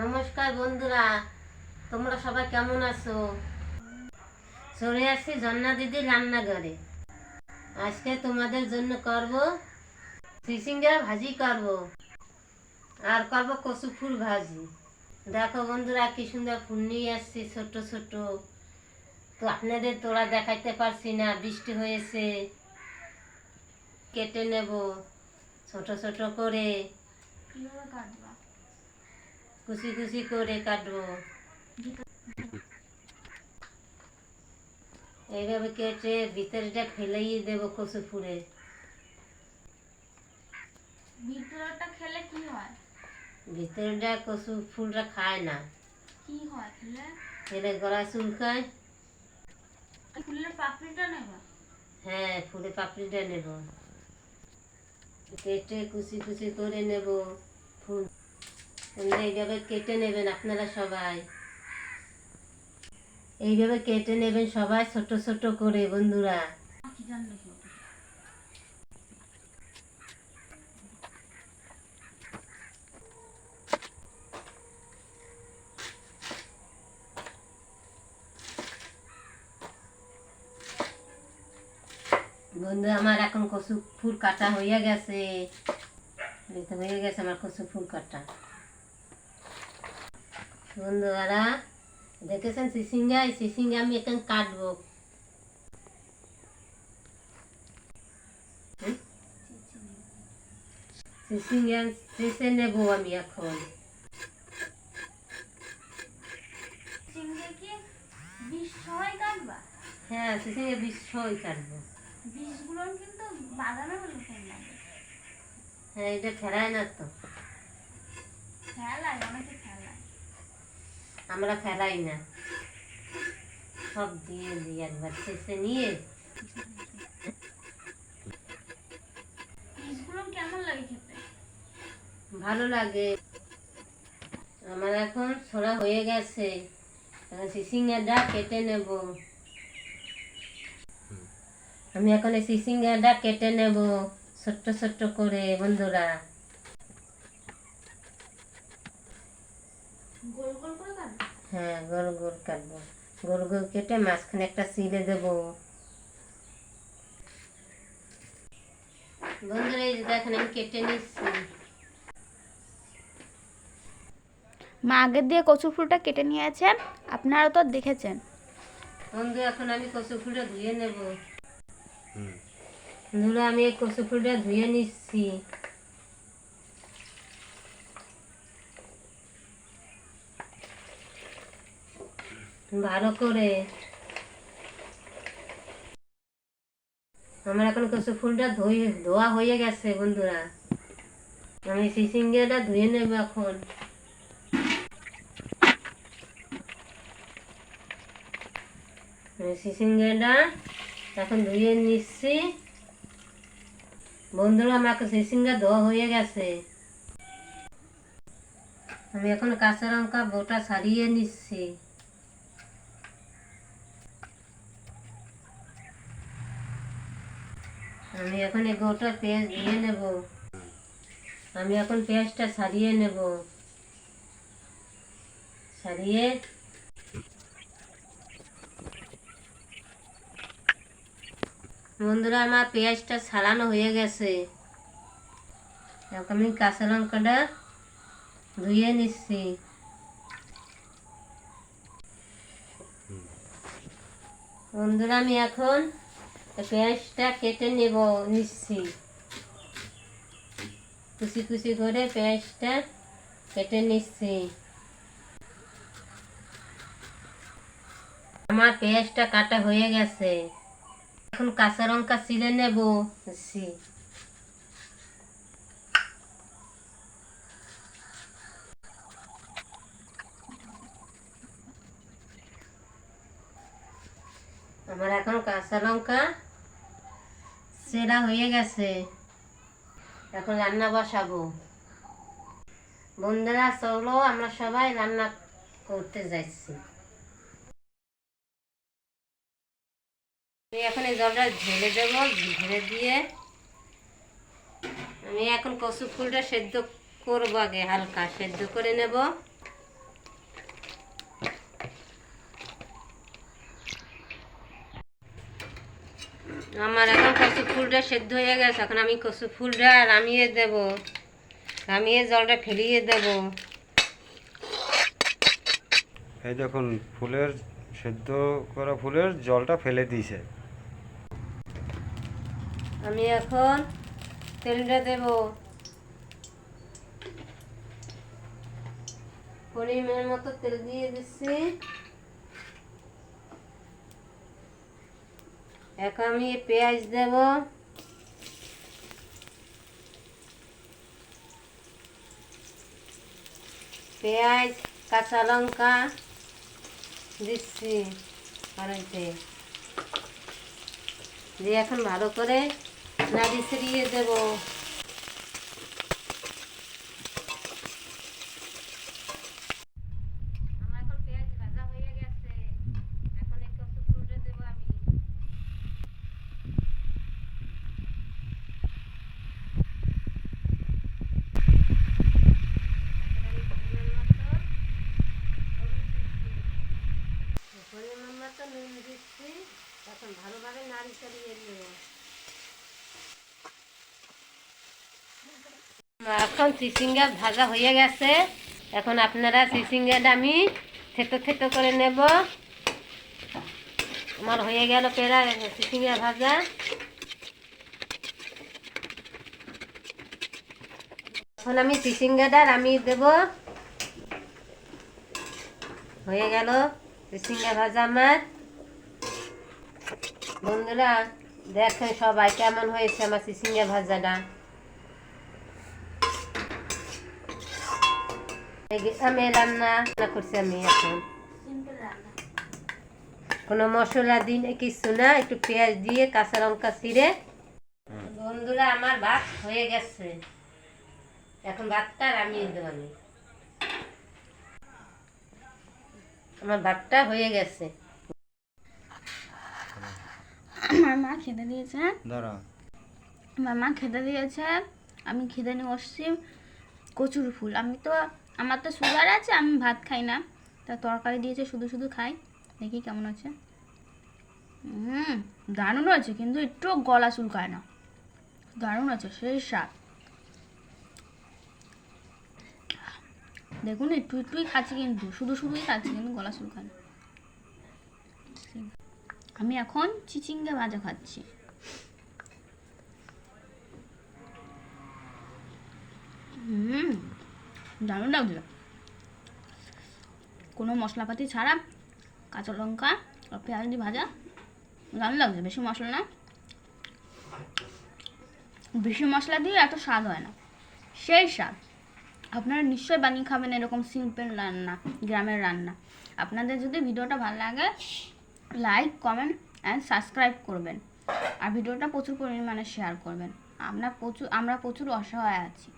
নমস্কার বন্ধুরা, তোমরা সবাই কেমন আছো? চলে আসছি জন্না দিদি রান্নাঘরে। আজকে তোমাদের জন্য করব চিচিঙ্গা ভাজি করব আর করব কচু ফুল ভাজি। দেখো বন্ধুরা, কি সুন্দর ফুল নিয়ে আসছি, ছোট ছোট। তো আপনাদের তোরা দেখাইতে পারছি না, বৃষ্টি হয়েছে। কেটে নেব ছোট ছোট করে। কুচি কুচি করে কাটবো। এইভাবে কেটে ভিতরটা ফেলেই দেবো কচু ফুলে ভিতরটা খেলে কি হয়? ভিতরটা কচু ফুলটা খায় না। কি হয় খেলে? খেলে গলা চুল খায়। ফুলের পাপড়িটা নেবা? হ্যাঁ ফুলে পাপড়িটা নেব। কেটে কুচি কুচি করে নেব। এইভাবে কেটে নেবেন আপনারা সবাই। এইভাবে কেটে নেবেন সবাই ছোট ছোট করে বন্ধুরা। বন্ধু, আমার এখন কচু ফুল কাটা হয়ে গেছে। হয়ে গেছে আমার কচু ফুল কাটা। বন্ধুরা দেখেছেন সিসিঙ্গা? এই সিসিঙ্গা আমি এখন কাটবো। সিসিঙ্গা চেষে নেব আমি এখন। বিষ হ্যাঁ সিসিঙ্গা বিষয় কাটবো। বিষগুলো কিন্তু বাদামে হলে হ্যাঁ এটা ফেরায় না তো। অনেকে আমরা ফেলাই না। সব দিয়ে দিই একবার শেষে নিয়ে। কেমন লাগে খেতে? ভালো লাগে। আমার এখন ছোড়া হয়ে গেছে। সিসিঙ্গাটা কেটে নেব। আমি এখন এই সিসিঙ্গাটা কেটে নেব ছোট্ট ছোট্ট করে বন্ধুরা। গোল গোল হ্যাঁ গোল গোল কাটবো। গোল গোল কেটে মাঝখানে একটা সিলে দেব। বন্ধুরা এই দেখেন আমি কেটে নিচ্ছি। মা আগের দিয়ে কচু ফুলটা কেটে নিয়েছে আপনারা তো দেখেছেন। বন্ধু এখন আমি কচু ফুলটা ধুয়ে নেব। বন্ধুরা আমি এই কচু ফুলটা ধুয়ে নিচ্ছি। ভালো করে। আমার এখন কচু ফুলটা ধুয়ে ধোয়া হয়ে গেছে বন্ধুরা। আমি সিসিঙ্গাটা ধুয়ে নেব এখন। সিসিঙ্গাটা এখন ধুয়ে নিচ্ছি। বন্ধুরা আমাকে সিসিঙ্গা ধোয়া হয়ে গেছে। আমি এখন কাঁচা লঙ্কা বোটা ছাড়িয়ে নিচ্ছি। আমি এখন এই গোটা পেঁয়াজ দিয়ে নেব। আমি এখন পেঁয়াজটা ছাড়িয়ে নেব। ছাড়িয়ে বন্ধুরা, আমার পেঁয়াজটা ছাড়ানো হয়ে গেছে। এখন আমি কাঁচা লঙ্কাটা ধুয়ে নিচ্ছি। বন্ধুরা, আমি এখন পেঁয়াজটা কেটে নেব নিচ্ছি। কুচি কুচি করে পেঁয়াজটা কেটে নিচ্ছি। আমার পেঁয়াজটা কাটা হয়ে গেছে। এখন কাঁচা লঙ্কা চিলে নেব। আমার এখন কাঁচা লঙ্কা সেরা হয়ে গেছে। এখন রান্না বসাবো। বন্ধুরা, চলো আমরা সবাই রান্না করতে যাচ্ছি। আমি এখন এই জলটা ঢেলে দেবো, ঢেলে দিয়ে আমি এখন কচু ফুলটা সেদ্ধ করব আগে, হালকা সেদ্ধ করে নেব। আমার এখন কচু ফুলটা সেদ্ধ হয়ে গেছে এখন আমি কচু ফুলটা নামিয়ে দেব। নামিয়ে জলটা ফেলিয়ে দেব। এই দেখুন ফুলের সেদ্ধ করা ফুলের জলটা ফেলে দিয়েছে। আমি এখন তেলটা দেব। পরিমাণ মতো তেল দিয়ে দিচ্ছি। এখন আমি পেঁয়াজ দেব। পেঁয়াজ, কাঁচা লঙ্কা দিচ্ছি কড়াইতে। দিয়ে এখন ভালো করে নাড়ি ছড়িয়ে দেব আমার এখন পেঁয়াজ ভাজা হয়ে গেছে এখন এই কচু ফুলটা দেবো আমি এখন আমি পরিমাণ মতো হলুদ দিচ্ছি। পরিমাণ মতো নুন দিচ্ছি এখন ভালোভাবে নাড়ি চালিয়ে নেব এখন চিচিঙ্গা ভাজা হয়ে গেছে। এখন আপনারা চিচিঙ্গাটা আমি থেতো থেতো করে নেব। আমার হয়ে গেল পেরা চিচিঙ্গা ভাজা। এখন আমি চিচিঙ্গাটা নামিয়ে দেব। হয়ে গেল চিচিঙ্গা ভাজা আমার। বন্ধুরা দেখেন সবাই কেমন হয়েছে আমার চিচিঙ্গা ভাজাটা। আমি রান্না রান্না করছি আমি এখন। কোনো মশলা দিই না কিছু না একটু পেঁয়াজ দিয়ে কাঁচা লঙ্কা ছিঁড়ে বন্ধুরা আমার ভাত হয়ে গেছে। এখন ভাতটা নামিয়ে দেবো আমি। আমার ভাতটা হয়ে গেছে। আমার মা খেতে দিয়েছে। আমার মা খেতে দিয়েছে। আমি খেতে নিয়ে বসছি। কচুর ফুল। আমি তো আমার তো সুগার আছে আমি ভাত খাই না। তা তরকারি দিয়েছে শুধু শুধু খাই। দেখি কেমন আছে। হুম দারুণ আছে কিন্তু একটু গলা চুলকায় না। দারুণ আছে সেই স্বাদ। দেখুন একটু একটুই খাচ্ছি কিন্তু শুধু শুধুই খাচ্ছি কিন্তু গলা চুলকায় না। আমি এখন চিচিঙ্গা ভাজা খাচ্ছি। হুম, দারুণ লাগছিল কোনো মশলাপাতি ছাড়া কাঁচা লঙ্কা আর পেঁয়াজ দিয়ে ভাজা দারুণ লাগছে, বেশি মশলা না। বেশি মশলা দিয়ে এত স্বাদ হয় না। সেই স্বাদ। আপনারা নিশ্চয়ই বানিয়ে খাবেন এরকম সিম্পল রান্না, গ্রামের রান্না। আপনাদের যদি ভিডিওটা ভালো লাগে লাইক কমেন্ট অ্যান্ড সাবস্ক্রাইব করবেন। আর ভিডিওটা প্রচুর পরিমাণে শেয়ার করবেন। আমরা প্রচুর আমরা প্রচুর অসহায় আছি।